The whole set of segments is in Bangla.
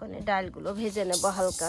এখন ডালগুলো ভেজে নেব হালকা।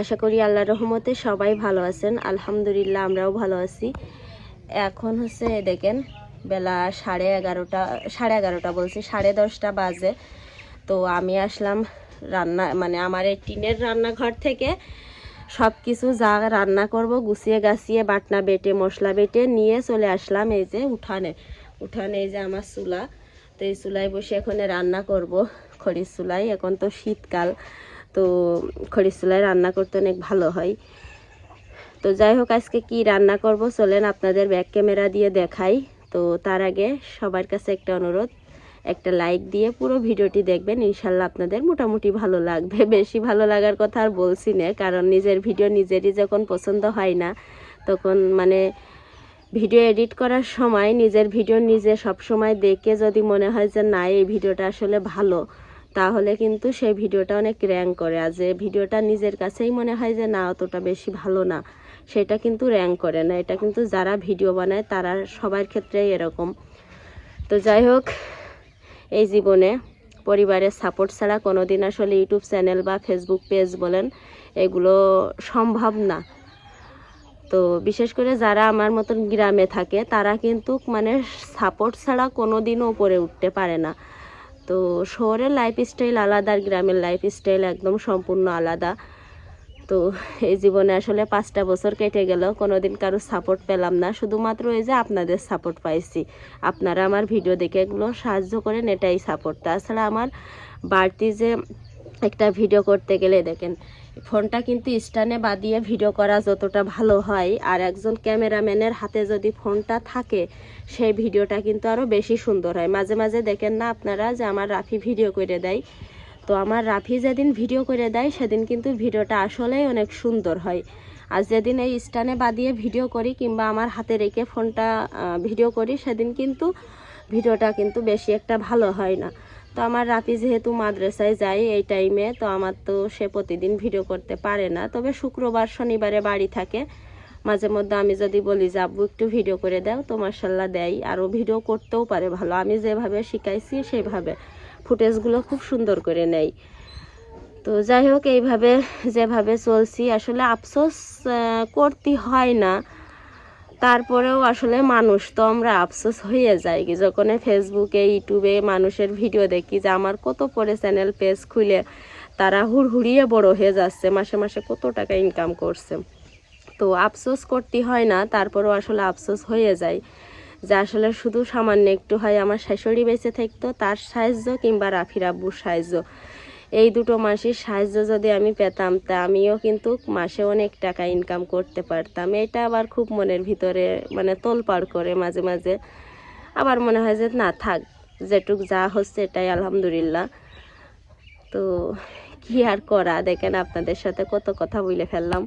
আশা করি আল্লাহ রহমতে সবাই ভালো আছেন। আলহামদুলিল্লাহ আমরাও ভালো আছি। এখন হচ্ছে দেখেন, বেলা সাড়ে এগারোটা সাড়ে এগারোটা বলছি, সাড়ে দশটা বাজে। তো আমি আসলাম রান্না মানে আমার এই টিনের রান্নাঘর থেকে সব কিছু যা রান্না করব, গুছিয়ে গাছিয়ে বাটনা বেটে, মশলা বেটে নিয়ে চলে আসলাম এই যে উঠানে। উঠানে এই যে আমার চুলা। তো এই চুলায় বসে এখন রান্না করব, খড়ির চুলায় এখন তো শীতকাল। তো খড়ির রান্না করতে অনেক ভালো হয়। তো যাই হোক, আজকে কি রান্না করব চলেন আপনাদের ব্যাক ক্যামেরা দিয়ে দেখাই। তো তার আগে সবার কাছে একটা অনুরোধ, একটা লাইক দিয়ে পুরো ভিডিওটি দেখবেন ইনশাল্লাহ আপনাদের মোটামুটি ভালো লাগবে। বেশি ভালো লাগার কথা আর বলছি না, কারণ নিজের ভিডিও নিজেরই যখন পছন্দ হয় না, তখন মানে ভিডিও এডিট করার সময় নিজের ভিডিও নিজে সব সময় দেখে যদি মনে হয় যে না, এই ভিডিওটা আসলে ভালো তাহলে কিন্তু সেই ভিডিওটা অনেক র্যাঙ্ক করে। আর যে ভিডিওটা নিজের কাছেই মনে হয় যে, না, অতটা বেশি ভালো না, সেটা কিন্তু র্যাঙ্ক করে না। এটা কিন্তু যারা ভিডিও বানায়, তারা সবার ক্ষেত্রেই এরকম। তো যাই হোক, এই জীবনে পরিবারের সাপোর্ট ছাড়া কোনো দিন আসলে ইউটিউব চ্যানেল বা ফেসবুক পেজ বলেন, এগুলো সম্ভব না। তো বিশেষ করে যারা আমার মতন গ্রামে থাকে, তারা কিন্তু মানে সাপোর্ট ছাড়া কোনো দিনও উপরে উঠতে পারে না। তো শহরের লাইফস্টাইল আলাদা আর গ্রামের লাইফ স্টাইল একদম সম্পূর্ণ আলাদা। তো এই জীবনে আসলে পাঁচটা বছর কেটে গেল কোনো দিন কারও সাপোর্ট পেলাম না। শুধুমাত্র এই যে আপনাদের সাপোর্ট পাইছি। আপনারা আমার ভিডিও দেখে এগুলো সাহায্য করেন, এটাই সাপোর্ট তাছাড়া আমার বাড়তি যে একটা ভিডিও করতে গেলে দেখেন ফোনটা কিন্তু স্ট্যান্ডে বাদিয়ে ভিডিও করা যতটা ভালো হয়। আর একজন ক্যামেরাম্যানের হাতে যদি ফোনটা থাকে, সেই ভিডিওটা কিন্তু আরও বেশি সুন্দর হয়। মাঝে মাঝে দেখেন না আপনারা যে আমার রাফি ভিডিও করে দেয়? তো আমার রাফি যেদিন ভিডিও করে দেয়, সেদিন কিন্তু ভিডিওটা আসলেই অনেক সুন্দর হয়। আর যেদিন এই স্ট্যান্ডে বাদিয়ে ভিডিও করি কিংবা আমার হাতে রেখে ফোনটা ভিডিও করি, সেদিন কিন্তু ভিডিওটা কিন্তু বেশি একটা ভালো হয় না। তো আমার রাফি যেহেতু মাদ্রাসায় যায় এই টাইমে তো আমার তো সে প্রতিদিন ভিডিও করতে পারে না। তবে শুক্রবার, শনিবারে বাড়ি থাকে। মাঝে মধ্যে আমি যদি বলি, যে, আব্বু, একটু ভিডিও করে দাও, তো মার্শাল্লাহ দেয়। আরও ভিডিও করতেও পারে ভালো। আমি যেভাবে শিখাইছি, সেভাবে। ফুটেজগুলো খুব সুন্দর করে নেয়। তো যাই হোক, এইভাবে যেভাবে চলছি। আসলে আফসোস করতে হয় না। তারপরেও আসলে মানুষ তো আমরা আফসোস হয়ে যাই কি, যখন ফেসবুকে ইউটিউবে মানুষের ভিডিও দেখি যে আমার কত পরে চ্যানেল পেজ খুলে তারা হুড়হুড়িয়ে বড় হয়ে যাচ্ছে, মাসে মাসে কত টাকা ইনকাম করছে। তো আফসোস করতে হয় না, তারপরেও আসলে আফসোস হয়ে যায় যে আসলে শুধু সামান্য একটু হয় আমার শাশুড়ি বেঁচে থাকতো, তার সাহায্য কিংবা রাফির আব্বুর সাহায্য। এই দুটো মাসের সাহায্য যদি আমি পেতাম, তা আমিও কিন্তু মাসে অনেক টাকা ইনকাম করতে পারতাম। এটা আবার খুব মনের ভিতরে মানে তোলপাড় করে মাঝে মাঝে। আবার মনে হয় যে না, থাক, যেটুক যা হচ্ছে এটাই আলহামদুলিল্লাহ। তো কি আর করা? দেখেন আপনাদের সাথে কত কথা বলে ফেললাম।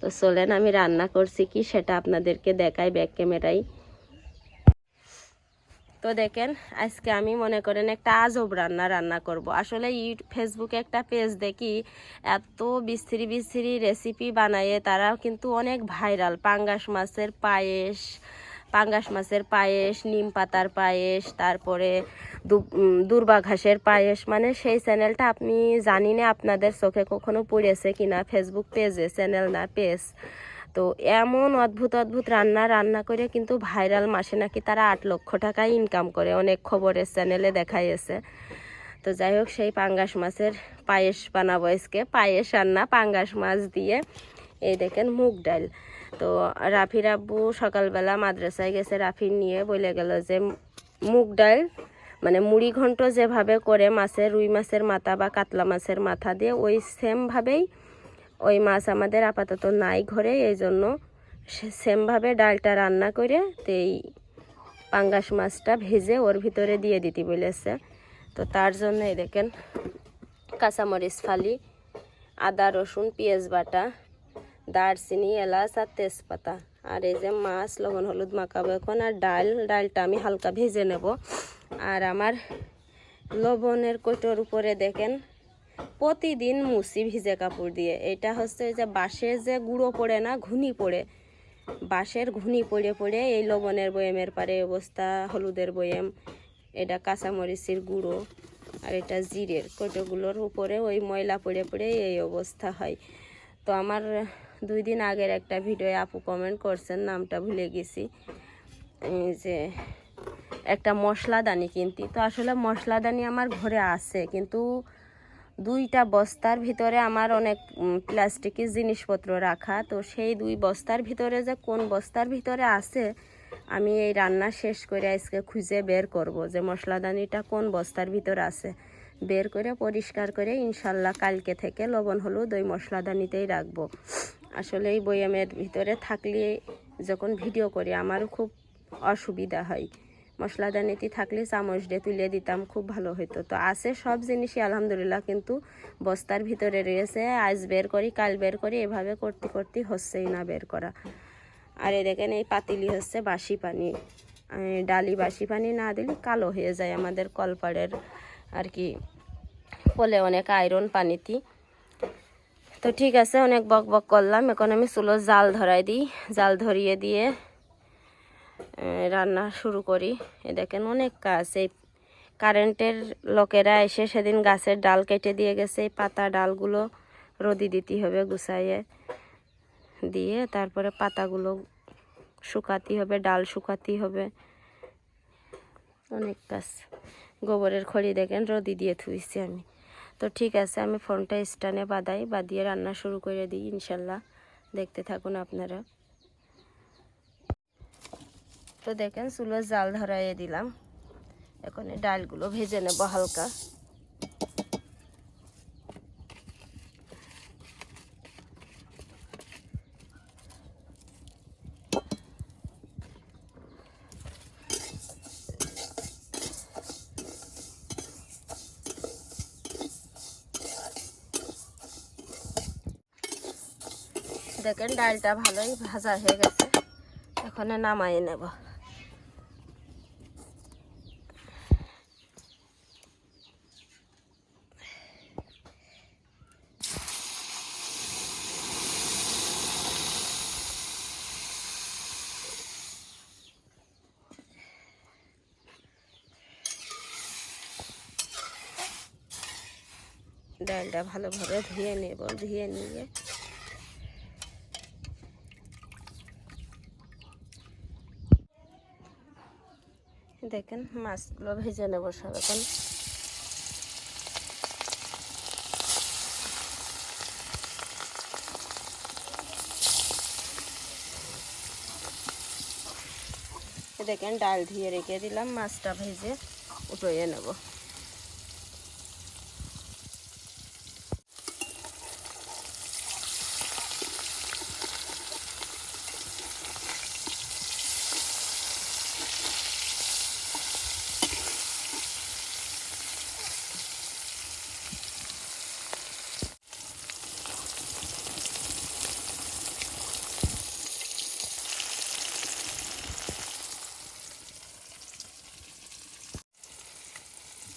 তো চলেন, আমি রান্না করছি কি সেটা আপনাদেরকে দেখাই ব্যাক ক্যামেরায় তো দেখেন, আজকে আমি মনে করেন একটা আজব রান্না রান্না করব। আসলে ইউটিউব ফেসবুকে একটা পেজ দেখি, এত বিস্তৃতি বিস্তৃতি রেসিপি বানায়ে তারা কিন্তু অনেক ভাইরাল। পাঙ্গাস মাছের পায়েস, পাঙ্গাস মাছের পায়েস, নিম পাতার পায়েস, তারপরে দুর্বা ঘাসের পায়েস। মানে সেই চ্যানেলটা আপনি জানি না আপনাদের চোখে কখনো পড়েছে কিনা? ফেসবুক পেজে চ্যানেল না পেজ তো এমন অদ্ভুত অদ্ভুত রান্না রান্না করে কিন্তু ভাইরাল মাসে নাকি তারা আট লক্ষ টাকা ইনকাম করে। অনেক খবরের চ্যানেলে দেখাইছে তো যাই হোক, সেই পাঙ্গাস মাছের পায়েস বানাবো আজকে। পায়েস রান্না পাঙ্গাস মাছ দিয়ে। এই দেখেন মুগ ডাল। তো রাফির আব্বু সকালবেলা মাদ্রাসায় গেছে রাফির নিয়ে বলে গেল যে, মুগ ডাল মানে মুড়ি ঘন্ট যেভাবে করে মাছের, রুই মাছের মাথা বা কাতলা মাছের মাথা দিয়ে, ওই সেমভাবেই ওই মাছ আমাদের আপাতত নাই ঘরে এই জন্য সেমভাবে ডালটা রান্না করে তো এই পাঙ্গাস মাছটা ভেজে ওর ভিতরে দিয়ে দিতে বলেছে। তো তার জন্য এই দেখেন কাঁচামরিচ ফালি, আদা, রসুন, পেঁয়াজ বাটা, দারচিনি, এলাচ আর তেজপাতা। আর এই যে মাছ, লবণ, হলুদ মাখাবো এখন, আর ডাল, ডালটা আমি হালকা ভেজে নেব। আর আমার লবণের কোটোর উপরে দেখেন প্রতিদিন মুসি ভিজে কাপড় দিয়ে। এটা হচ্ছে যে বাঁশের যে গুঁড়ো পড়ে না, ঘুনি পড়ে। বাঁশের ঘুনি পড়ে পড়ে এই লবণের বয়েমের পারে অবস্থা, হলুদের বয়েম, এটা কাঁচামরিচের গুঁড়ো আর এটা জিরের। কোটোগুলোর উপরে ওই ময়লা পড়ে পড়ে এই অবস্থা হয়। তো আমার দুই দিন আগের একটা ভিডিও আপু কমেন্ট করছেন, নামটা ভুলে গেছি। যে একটা মশলাদানি কিনতি। তো আসলে মশলাদানি আমার ঘরে আছে, কিন্তু দুইটা বস্তার ভিতরে আমার অনেক প্লাস্টিকের জিনিসপত্র রাখা। তো সেই দুই বস্তার ভিতরে যে কোন বস্তার ভিতরে আছে, আমি এই রান্না শেষ করে আজকে খুঁজে বের করব যে মশলাদানিটা কোন বস্তার ভিতরে আছে। বের করে পরিষ্কার করে ইনশাল্লাহ কালকে থেকে লবণ, হলুদ ওই মশলাদানিতেই রাখব। আসলে এই বয়ামের ভিতরে থাকলে যখন ভিডিও করি, আমারও খুব অসুবিধা হয়। মশলাদানিতে থাকলে চামচ দিয়ে তুলে দিতাম খুব ভালো হতো তো আছে সব জিনিসই আলহামদুলিল্লাহ কিন্তু বস্তার ভিতরে রয়েছে আজ বের করি কাল বের করি এভাবে করতে করতে হচ্ছেই না বের করা। আর এই দেখেন এই পাতিলি হচ্ছে বাসি পানি। ডালি বাসি পানি না দিলে কালো হয়ে যায় আমাদের কলপাড়ের আর কি। ফলে অনেক আয়রন পানিতে। তো ঠিক আছে অনেক বক বক করলাম এখন আমি চুলো জাল ধরাই দিই। জাল ধরিয়ে দিয়ে এ, রান্না শুরু করি। এ দেখেন অনেক কাজ এই কারেন্টের লোকেরা এসে সেদিন গাছের ডাল কেটে দিয়ে গেছে। এই পাতা ডালগুলো রোদি দিতে হবে, গুছাইয়ে দিয়ে তারপরে পাতাগুলো শুকাতে হবে, ডাল শুকাতে হবে। অনেক কাজ গোবরের খড়ি দেখেন রোদি দিয়ে থুইছি আমি। তো ঠিক আছে, আমি ফোনটা স্ট্যান্ডে বাঁধাই, বাঁধিয়ে রান্না শুরু করে দিই, ইনশাল্লাহ। দেখতে থাকুন আপনারা। তো দেখেন চুলো জাল ধরাইয়ে দিলাম। এখন ডালগুলো ভেজে নেব হালকা। দেখেন ডালটা ভালোই ভাজা হয়ে গেছে। এখন নামাই নেব। ডালটা ভালোভাবে ধুয়ে নেব, ধুয়ে নিয়ে। দেখেন, মাছগুলো ভেজে নেব এখন দেখেন, ডাল ধুয়ে রেখে দিলাম, মাছটা ভেজে উঠিয়ে নেব।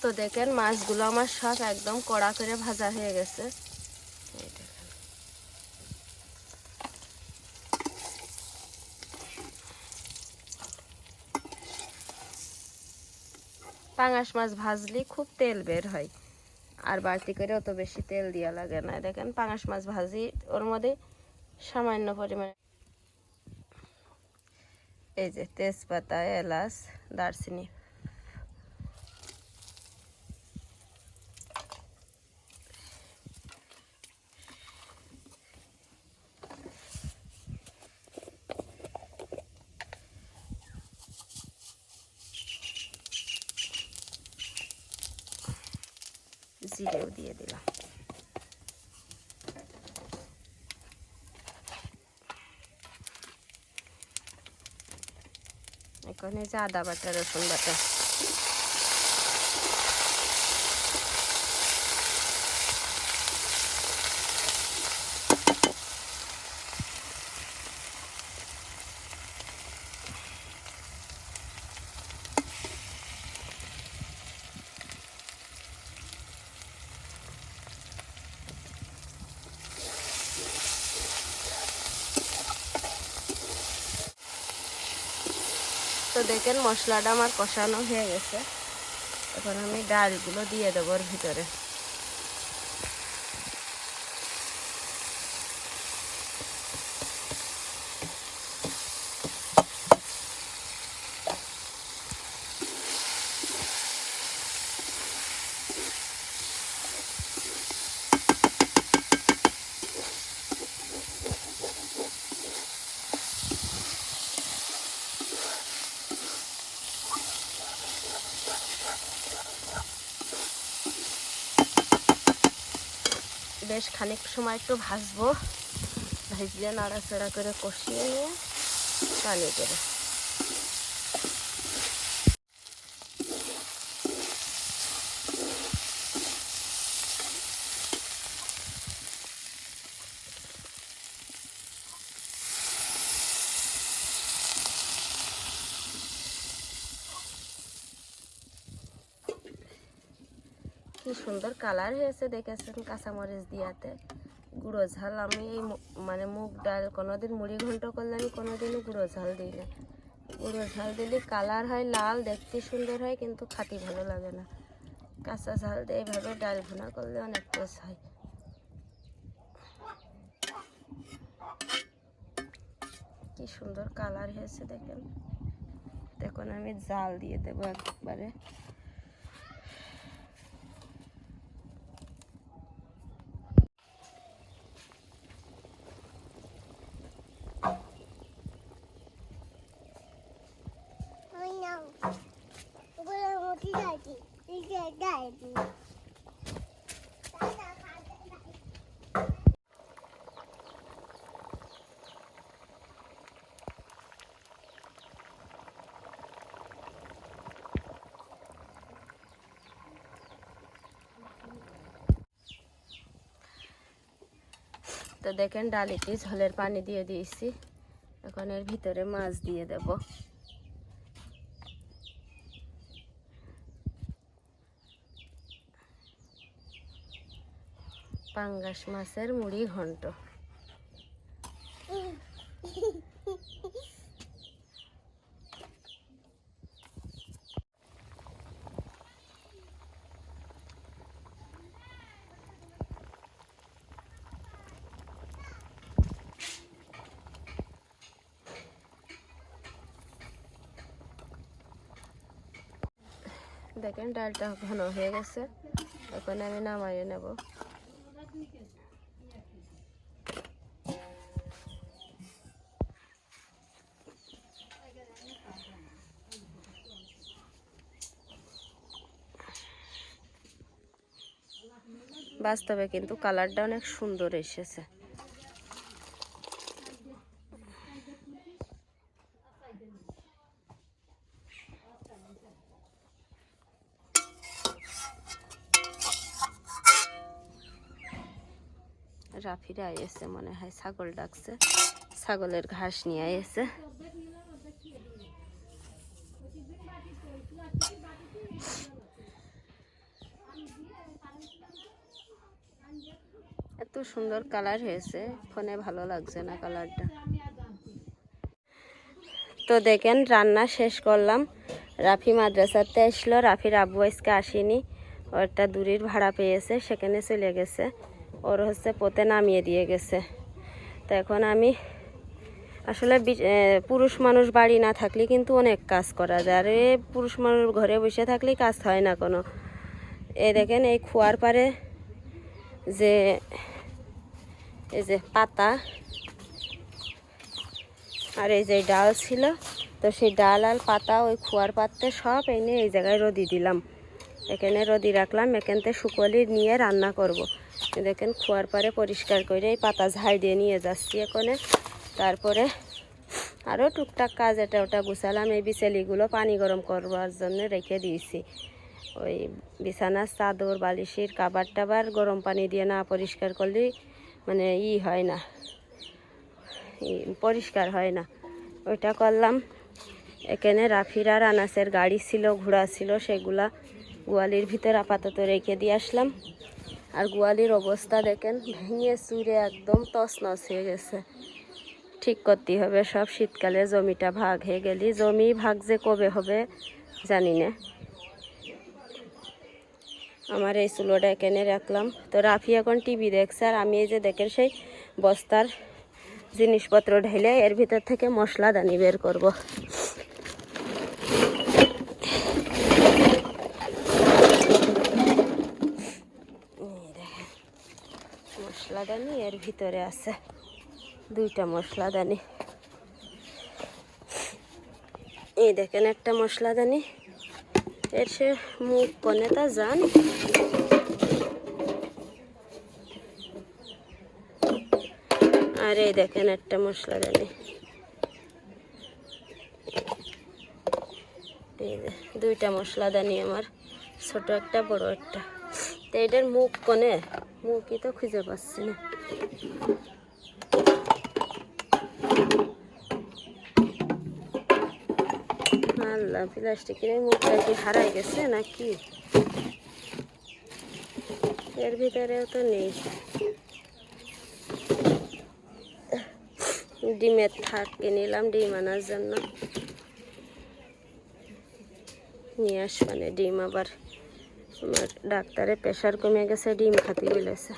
তো দেখেন, মাছগুলো আমার সব একদম কড়া করে ভাজা হয়ে গেছে। পাঙাশ মাছ ভাজলে খুব তেল বের হয়। আর বাড়তি করে অত বেশি তেল দেওয়া লাগে না। দেখেন, পাঙাশ মাছ ভাজি, ওর মধ্যে সামান্য পরিমাণে এই যে তেজপাতা, এলাচ, দারচিনি জিরেও দিয়ে দিলাম এখন এই যে আদা বাটা রসুন বাটা। দেখেন মশলাটা আমার কষানো হয়ে গেছে। এখন আমি ডালগুলো দিয়ে দেবো ভিতরে। বেশ খানিক সময় একটু ভাজবো। ভাজিয়ে নাড়াচাড়া করে কষিয়ে নিয়ে পানি দেবো। সুন্দর কালার হয়েছে দেখেছেন কাঁচামরিচ দিয়াতে। গুঁড়ো ঝাল, আমি এই মানে মুগ ডাল, কোনোদিন মুড়ি ঘন্ট করলে আমি কোনোদিনও গুঁড়ো ঝাল দিই না। গুঁড়ো ঝাল দিলে কালার হয়, লাল, দেখতে সুন্দর হয়, কিন্তু খাতি ভালো লাগে না। কাঁচা ঝাল দিয়ে এইভাবে ডাল ভুনা করলে অনেক টেস্ট হয়। কি সুন্দর কালার হয়েছে দেখেন। দেখুন, আমি জাল দিয়ে দেবো একবারে। তো দেখেন ডালিটি ঝোলের পানি দিয়ে দিয়েছি। এখন এর ভিতরে মাছ দিয়ে দেব। পাঙ্গাস মাছের মুড়ি ঘন্ট দেখেন ডালটা ঘন হয়ে গেছে। এখন আমি নামাইয়ে নেব। বাস্তবে কিন্তু কালারটা অনেক সুন্দর এসেছে। রাফিরা এসে মনে হয় ছাগল ডাকছে। ছাগলের ঘাস নিয়ে এসে এত সুন্দর কালার হয়েছে, ফোনে ভালো লাগছে না কালারটা। তো দেখেন, রান্না শেষ করলাম। রাফি মাদ্রাসাতে আসলো রাফির আব্বু আজকে আসেনি। ও একটা দূরের ভাড়া পেয়েছে, সেখানে চলে গেছে। ওর হচ্ছে পোতে নামিয়ে দিয়ে গেছে। তো এখন আমি আসলে পুরুষ মানুষ বাড়ি না থাকলে কিন্তু অনেক কাজ করা যায়। আর এ পুরুষ মানুষ ঘরে বসে থাকলে কাজ হয় না কোনো। এই দেখেন, এই খোয়ার পারে যে, এই যে পাতা, আর এই যে ডাল ছিল, তো সেই ডাল আর পাতা ওই খোয়ার পাত্রে সব এনে এই জায়গায় রোদি দিলাম। এখানে রদি রাখলাম, এখান থেকে শুকলি নিয়ে রান্না করব। দেখেন, খোয়ার পরে পরিষ্কার করে এই পাতা ঝাড় দিয়ে নিয়ে যাচ্ছি এখানে। তারপরে আরও টুকটাক কাজ এটা ওটা গুছালাম, এই বিচেলিগুলো পানি গরম করবার জন্য রেখে দিয়েছি। ওই বিছানার চাদর, বালিশের কাবার টাবার গরম পানি দিয়ে না পরিষ্কার করলে মানে ই হয় না পরিষ্কার হয় না। ওইটা করলাম। এখানে রাফির আর আনাসের গাড়ি ছিল, ঘোড়া ছিল, সেগুলা গোয়ালির ভিতর আপাতত রেখে দিয়ে আসলাম। আর গোয়ালির অবস্থা দেখেন, ভেঙে চুরে একদম তছনছ হয়ে গেছে। ঠিক করতে হবে, সব শীতকালে জমিটা ভাগ হয়ে গেলি। জমি ভাগ যে কবে হবে জানি না। আমার এই চুলোটা এখানে রাখলাম। তো রাফি এখন টিভি দেখছে, আর আমি এই যে দেখেন সেই বস্তার জিনিসপত্র ঢেলে এর ভিতর থেকে মশলা দানি বের করব এই দেখেন মশলাদানি এর ভিতরে আছে দুইটা মশলাদানি। এই দেখেন একটা মশলাদানি, এর সে মুখ কনে তা যান। আর এই দেখেন একটা মশলাদানি। দুইটা মশলাদানি আমার, ছোট একটা, বড় একটা। এটার মুখ কনে? মুখই তো খুঁজে পাচ্ছি না। আল্লাহ, প্লাস্টিকের মুখটা কি হারাই গেছে নাকি? এর ভিতরেও তো নেই। ডিমের থাক নিলাম, ডিম আনার জন্য। নিয়ে আসবানে ডিম আবার। আমার ডাক্তারের প্রেশার কমে গেছে, ডিম খাতে বলেছে।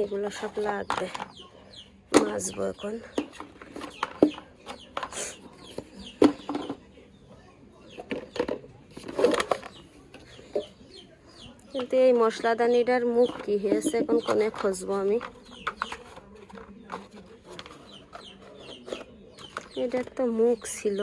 এগুলো সব লাগবে, মাজবো এখন। কিন্তু এই মশলাদানিটার মুখ কি হয়েছে এখন কোনে খুঁজবো আমি? এটার তো মুখ ছিল।